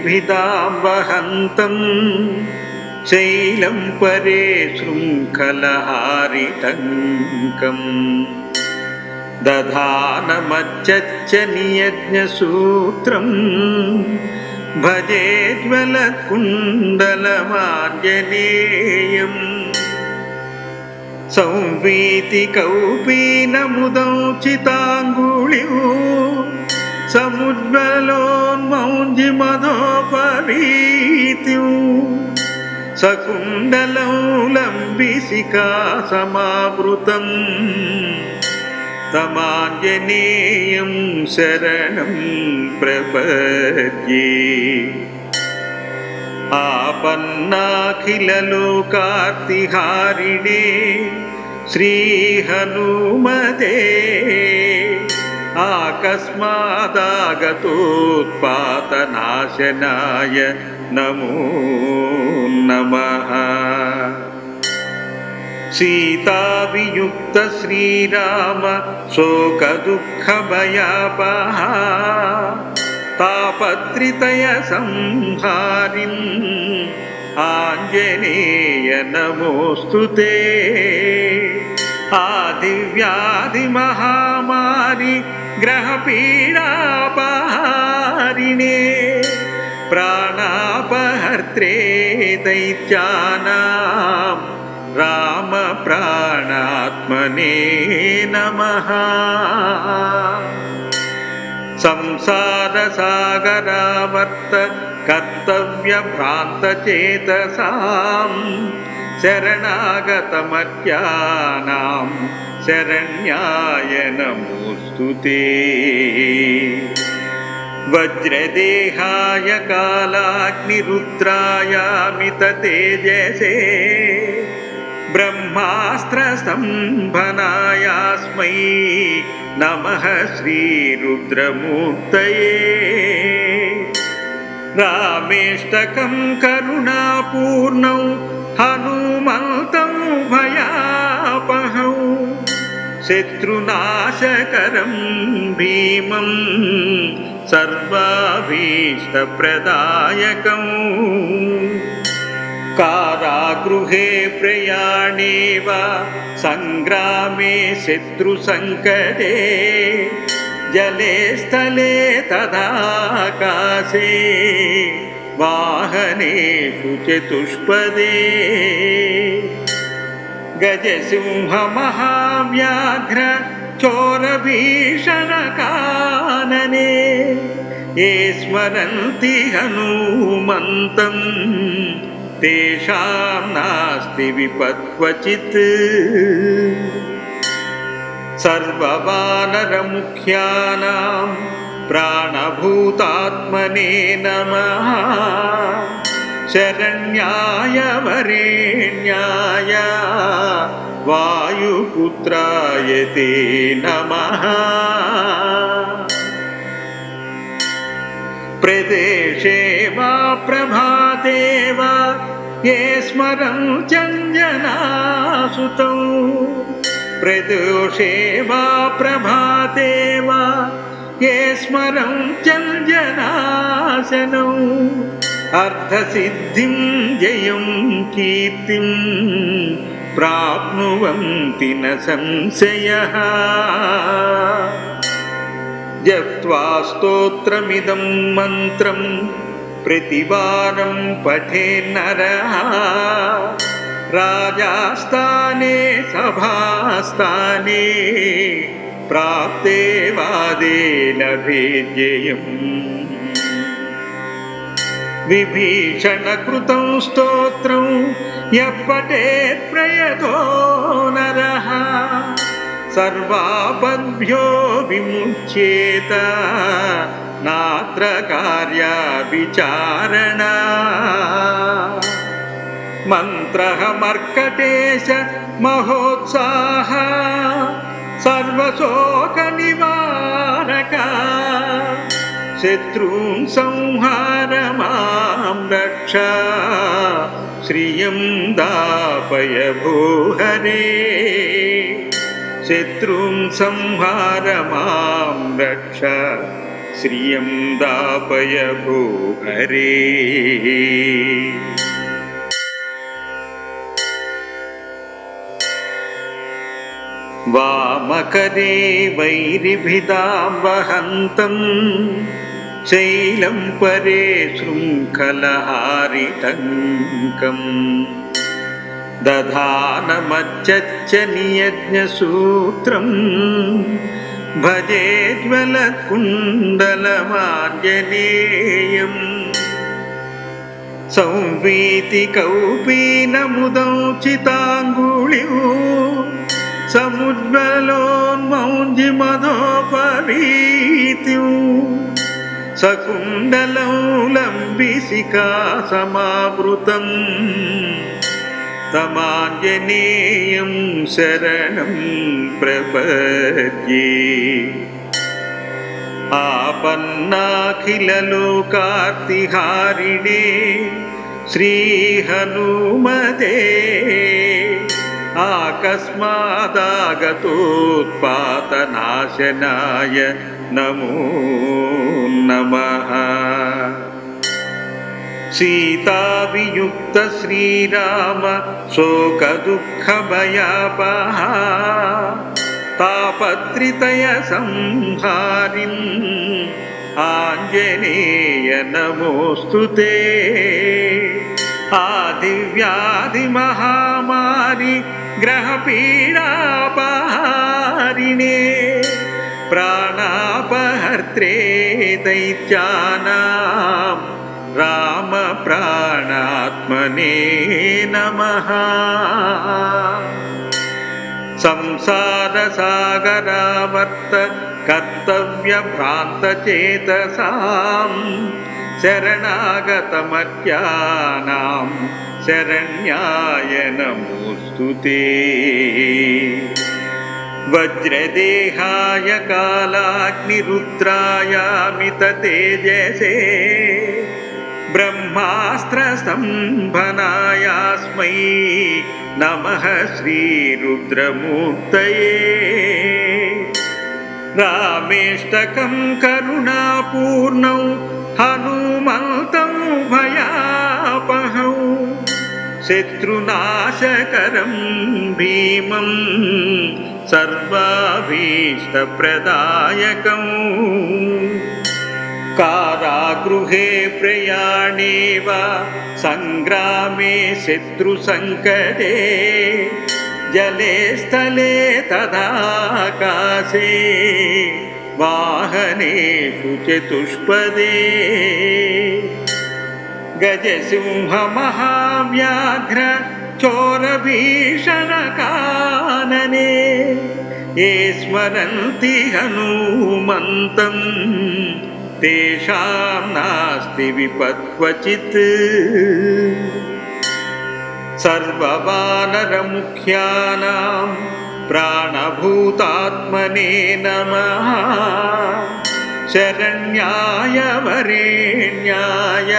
वैरिभिदां वहन्तम् शैलं परे शृङ्खलहारिटङ्कम् दधानमच्च नियज्ञसूत्रम् भजे ज्वलकुण्डलमार्जनेयम् संवीतिकौपीनमुदौचिताङ्गुळिः समुज्ज्वलोन्मौञ्जिमधोपवीतिं सकुण्डलौ लम्बिसिका समावृतम् तमाञ्जनेयं शरणं प्रपद्ये आपन्नाखिललोकार्तिहारिणे श्रीहनुमते आकस्मादागतोत्पातनाशनाय नमो नमः। सीतावियुक्त श्रीराम शोकदुःखभयापः तापत्रितय संहारिन् आञ्जनेय नमोऽस्तु ते। आदिव्याधिमहामारि ग्रहपीडापहारिणे प्राणापहर्त्रे दैत्यानां रामप्राणात्मने नमः। संसारसागरावर्त कर्तव्यभ्रान्तचेतसां शरणागतमर्त्यानां शरण्याय नमोऽस्तु ते वज्रदेहाय कालाग्निरुद्रायामिततेजसे। ब्रह्मास्त्रस्तम्भनायास्मै नमः श्रीरुद्रमूर्तये। रामेष्टकं करुणापूर्णौ हनुमन्तं भयापहौ शत्रुनाशकरं भीमं सर्वाभीष्टप्रदायकम् कारागृहे प्रयाणे वा सङ्ग्रामे शत्रुसङ्कटे जले स्थले तदाकाशे वाहनेषु चतुष्पदे गजसिंहमहाव्याघ्र चोरभीषणकानने ये स्मरन्ति हनूमन्तम् तेषां नास्ति विपत्क्वचित् सर्ववानरमुख्यानां प्राणभूतात्मने नमः। शरण्याय वरेण्याय वायुपुत्राय ते नमः। प्रदेशे वा प्रभाते वा ये स्मरं चञ्जनासुतौ। प्रदोषे वा प्रभाते वा ये स्मरं चञ्जनाशनौ अर्धसिद्धिं जयं कीर्तिं प्राप्नुवन्ति न संशयः। जप्त्वा स्तोत्रमिदं मन्त्रं प्रतिवारं पठेन्नरः राजास्थाने सभास्थाने प्राप्ते वादे लभे जयम् विभीषणकृतं स्तोत्रं यः पठेत् प्रयतो नरः। सर्वापद्भ्यो विमुच्येत नात्र कार्या विचारणा मन्त्रः मर्कटेश महोत्साह सर्वशोकनिवारका शत्रून् संहार मां रक्ष। श्रियं दापय भूहरे शत्रून् संहार मां रक्ष। श्रियं दापय भूहरे वामकरे वैरिभिदां वहन्तम् शैलं परे शृङ्खलहारिटङ्कम् दधानमच्च नियज्ञसूत्रम् भजे ज्वलकुण्डलमार्जनेयम् संवीतिकौपीनमुदौ चिताङ्गुळिः సకుండలం లంబిసికా సమావృతం తమాంజనేయం శరణం ప్రపద్యే. ఆపన్నాఖిలలోకార్తిహారిణే శ్రీహనుమదే. आकस्मादागतोत्पातनाशनाय नमो नमः। सीतावियुक्त श्रीराम शोकदुःखभयापः तापत्रितय संहारिन् आञ्जनेय नमोऽस्तु ते। आदिव्याधिमहामारि ग्रहपीडापहारिणे प्राणापहर्त्रे दैत्यानां रामप्राणात्मने नमः। संसारसागरावर्त कर्तव्यभ्रान्तचेतसां शरणागतमर्त्यानां शरण्याय नमोऽस्तु ते वज्रदेहाय कालाग्निरुद्रायामिततेजसे ब्रह्मास्त्रसम्भनायास्मै नमः श्रीरुद्रमूर्तये। रामेष्टकं करुणापूर्णौ हनुमन्तं भयापहौ शत्रुनाशकरं भीमं सर्वाभीष्टप्रदायकम् कारागृहे प्रयाणे वा सङ्ग्रामे शत्रुसङ्कटे जले स्थले तदाकाशे वाहनेषु चतुष्पदे गजसिंहमहाव्याघ्र चोरभीषणकानने। ये स्मरन्ति हनूमन्तम् तेषां नास्ति विपत्क्वचित्। सर्ववानरमुख्यानां प्राणभूतात्मने नमः। शरण्याय वरेण्याय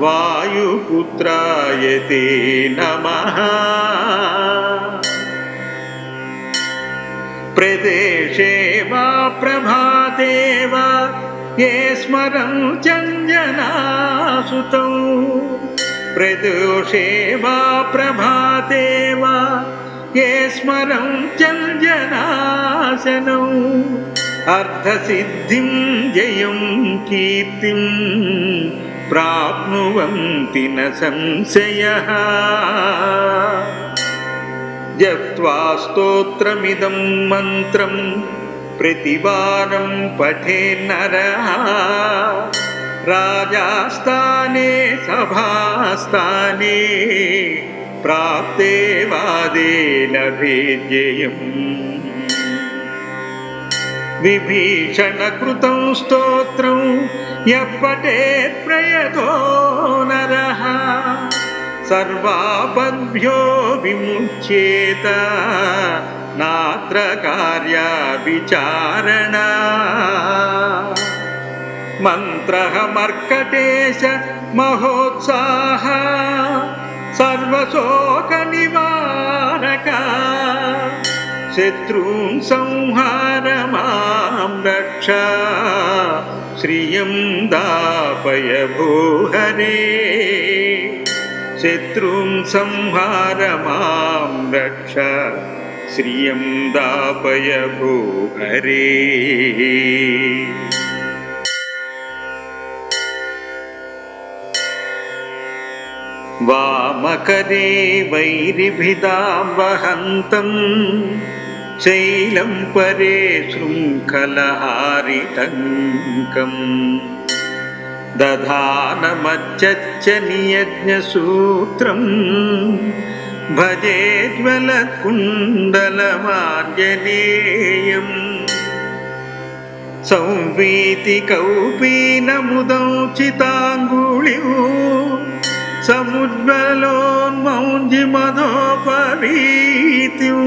वायुपुत्राय ते नमः। प्रदेशे वा प्रभाते वा ये स्मरं चञ्जनासुतौ। प्रदोषे वा प्रभाते वा ये स्मरं चञ्जनाशनौ अर्धसिद्धिं जयं कीर्तिं प्राप्नुवन्ति न संशयः जप्त्वा स्तोत्रमिदं मन्त्रं प्रतिवारं पठेन्नरः राजास्थाने सभास्थाने प्राप्ते वादे लभे जयम् विभीषणकृतं स्तोत्रं यः पठेत् प्रयतो नरः। सर्वापद्भ्यो विमुच्येत नात्र कार्या विचारणा मन्त्रः मर्कटेश महोत्साह सर्वशोकनिवारका शत्रून् संहार मां रक्षा श्रियं दापय भूहरे शत्रुं संहार मां रक्ष श्रियं दापय भूहरे वामकरे वैरिभिदां वहन्तम् शैलं परे शृङ्खलहारिटङ्कम् दधानमच्च नियज्ञसूत्रम् भजे ज्वलकुण्डलमार्जनेयम् संवीतिकौपीनमुदौ चिताङ्गुळिः समुज्ज्वलोन्मौञ्जिमधोपवीतिं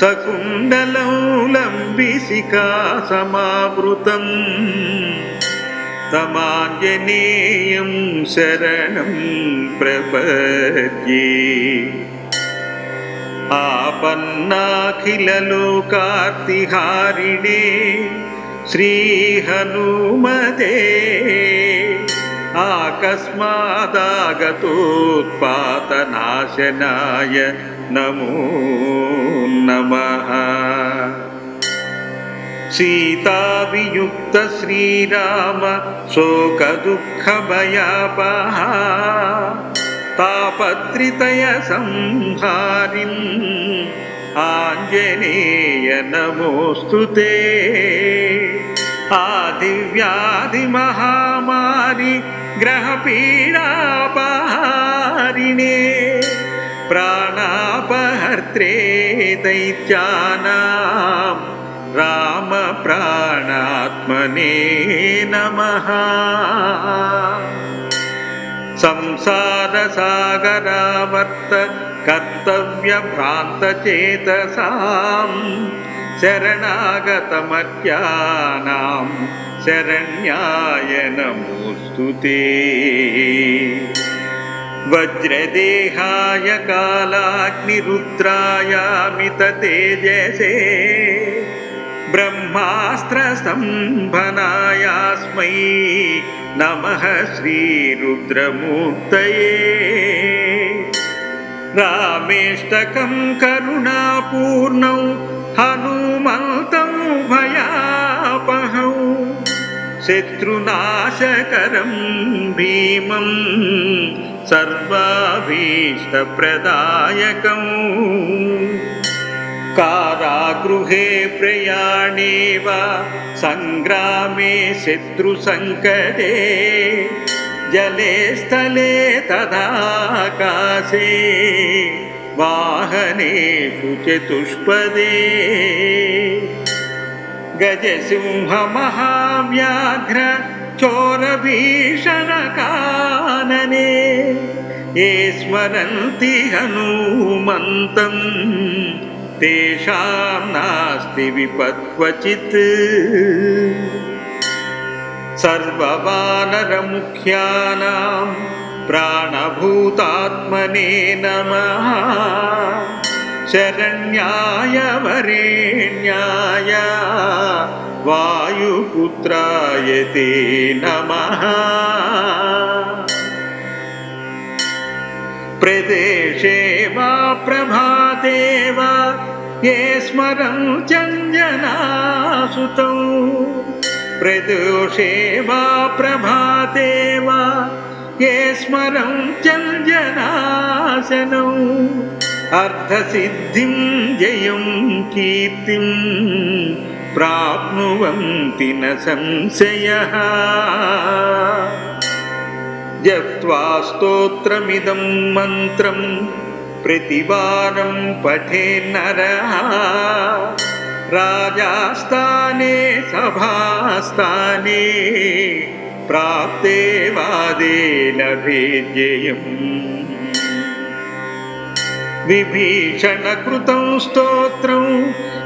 सकुण्डलं लम्बिसिका समावृतम् तमाञ्जनेयं शरणं प्रपद्ये आपन्नाखिललोकार्तिहारिणे श्रीहनुमते आकस्मादागतोत्पातनाशनाय नमो नमः। सीतावियुक्त श्रीराम शोकदुःखभयापः तापत्रितय संहारिन् आञ्जनेय नमोऽस्तु ते आदिव्याधिमहामारि ग्रहपीडापहारिणे प्राणापहर्त्रे दैत्यानां रामप्राणात्मने नमः। संसारसागरावर्त कर्तव्यभ्रान्तचेतसां शरणागतमर्त्यानां शरण्याय नमोऽस्तु ते। वज्रदेहाय कालाग्निरुद्रायामिततेजसे। ब्रह्मास्त्रसम्भनायास्मै नमः श्रीरुद्रमूर्तये। रामेष्टकं करुणापूर्णौ हनुमन्तं भयापहौ शत्रुनाशकरं भीमं सर्वाभीष्टप्रदायकम् कारागृहे प्रयाणे वा सङ्ग्रामे शत्रुसङ्कटे जले स्थले तदाकाशे वाहनेषु चतुष्पदे गजसिंहमहाव्याघ्र चोरभीषणकानने ये स्मरन्ति हनूमन्तम् तेषां नास्ति विपत्क्वचित् सर्ववानरमुख्यानां प्राणभूतात्मने नमः। शरण्याय वरेण्याय वायुपुत्राय ते नमः। प्रदेशे वा प्रभाते वा ये स्मरं चञ्जनासुतौ। प्रदोषे वा प्रभाते वा ये स्मरं चञ्जनाशनौ अर्धसिद्धिं जयं कीर्तिं प्राप्नुवन्ति न संशयः। जप्त्वा स्तोत्रमिदं मन्त्रं प्रतिवारं पठेन्नरः राजास्थाने सभास्थाने प्राप्ते वादे लभे जयम् विभीषणकृतं स्तोत्रं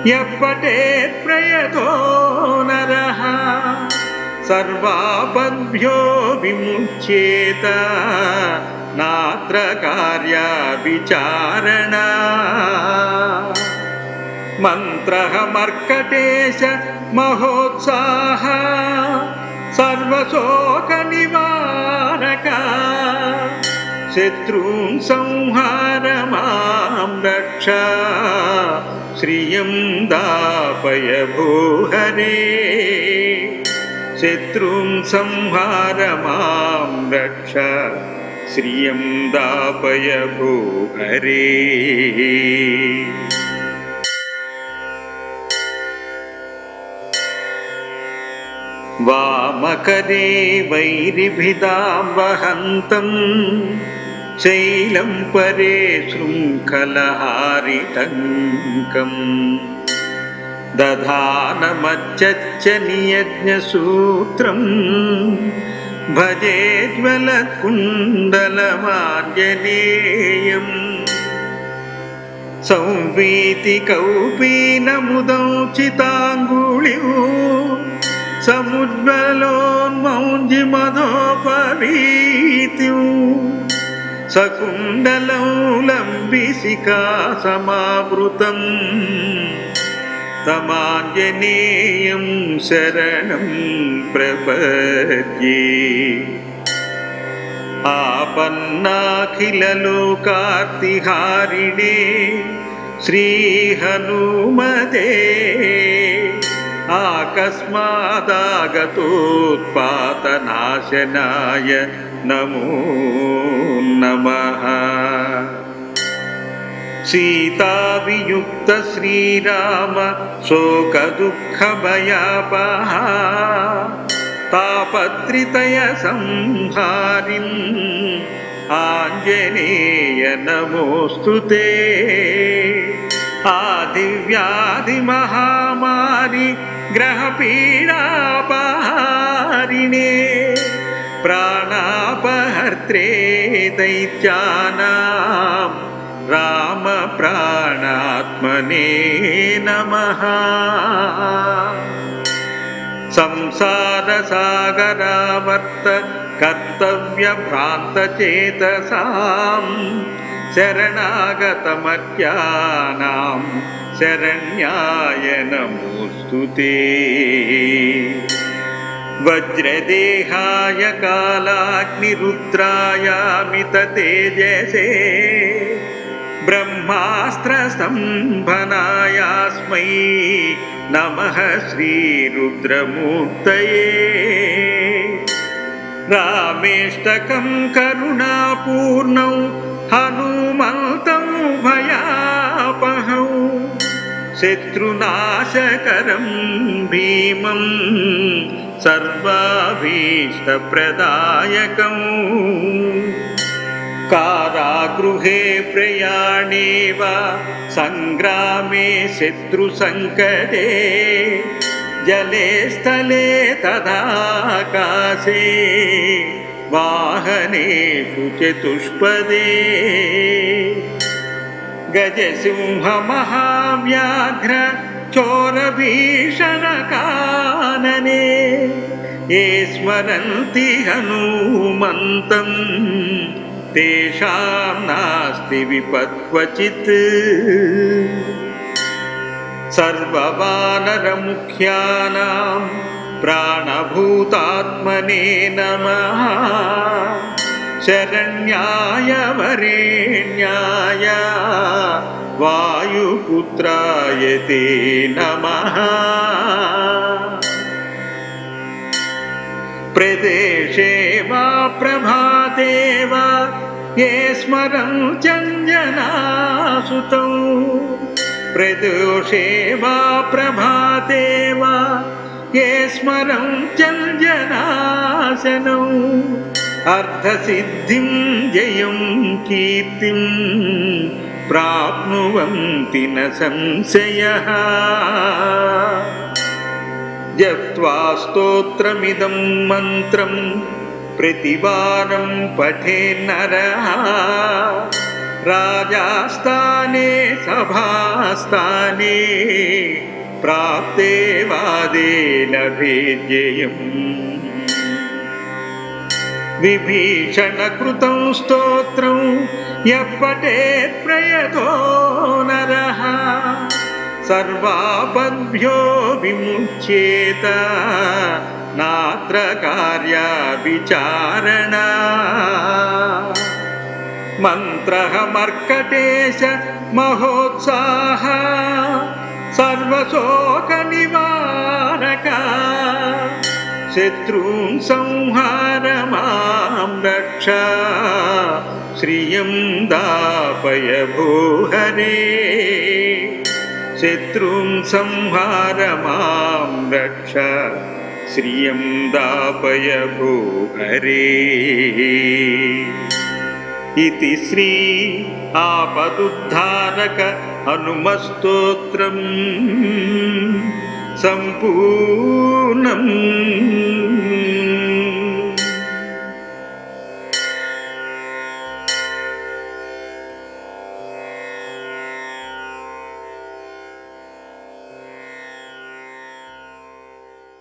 यः पठेत् प्रयतो नरः। सर्वापद्भ्यो विमुच्येत नात्र कार्या विचारणा मन्त्रः मर्कटेश महोत्साह सर्वशोकनिवारक शत्रून् संहार मां रक्ष। श्रियं दापय भूहरे शत्रून् संहार मां रक्ष। श्रियं दापय भूहरे वामकरे वैरिभिदां वहन्तम् शैलं परे शृङ्खलहारिटङ्कम् दधानमच्च नियज्ञसूत्रम् भजे ज्वलकुण्डलमार्जनेयम् संवीतिकौपीनमुदौ चिताङ्गुळिः समुज्ज्वलोन्मौञ्जिमधोपवीतिं सकुण्डलं लम्बिसिका समावृतम् तमाञ्जनेयं शरणं प्रपद्ये आपन्नाखिललोकार्तिहारिणे श्रीहनुमते आकस्मादागतोत्पातनाशनाय नमो नमः। सीतावियुक्त श्रीराम शोकदुःखभयापः तापत्रितय संहारिन् आञ्जनेय नमोऽस्तु ते आदिव्याधिमहामारि ग्रहपीडापहारिणे प्राणापहर्त्रे दैत्यानां रामप्राणात्मने नमः। संसारसागरावर्त कर्तव्यभ्रान्तचेतसां शरणागतमर्त्यानां शरण्याय नमोऽस्तु ते वज्रदेहाय कालाग्निरुद्रायामिततेजसे ब्रह्मास्त्रसम्भनायास्मै नमः श्रीरुद्रमूर्तये रामेष्टकं करुणापूर्णौ हनुमन्तं भयापहौ शत्रुनाशकरं भीमं सर्वाभीष्टप्रदायकम् कारागृहे प्रयाणे वा सङ्ग्रामे शत्रुसङ्कटे जले स्थले तदाकाशे वाहनेषु चतुष्पदे गजसिंहमहाव्याघ्र चोरभीषणकानने ये स्मरन्ति हनूमन्तम् तेषां नास्ति विपत्क्वचित् सर्ववानरमुख्यानां प्राणभूतात्मने नमः शरण्याय वरेण्याय वायुपुत्राय ते नमः। प्रदेशे वा प्रभाते वा ये स्मरं चञ्जनासुतौ। प्रदोषे वा प्रभाते वा ये स्मरं चञ्जनाशनौ अर्धसिद्धिं जयं कीर्तिं प्राप्नुवन्ति न संशयः। जप्त्वा स्तोत्रमिदं मन्त्रं प्रतिवारं पठेन्नरः राजास्थाने सभास्थाने प्राप्ते वादे लभे जयम् विभीषणकृतं स्तोत्रं यः पठेत् प्रयतो नरः। सर्वापद्भ्यो विमुच्येत नात्र कार्या विचारणा मन्त्रः मर्कटेश महोत्साह सर्वशोकनिवारका शत्रून् संहार मां रक्ष। श्रियं दापय भूहरे शत्रून् संहार मां रक्ष। श्रियं दापय भूहरे इति श्री आपदुद्धारक हनुमस्तोत्रम् సంపూర్ణం.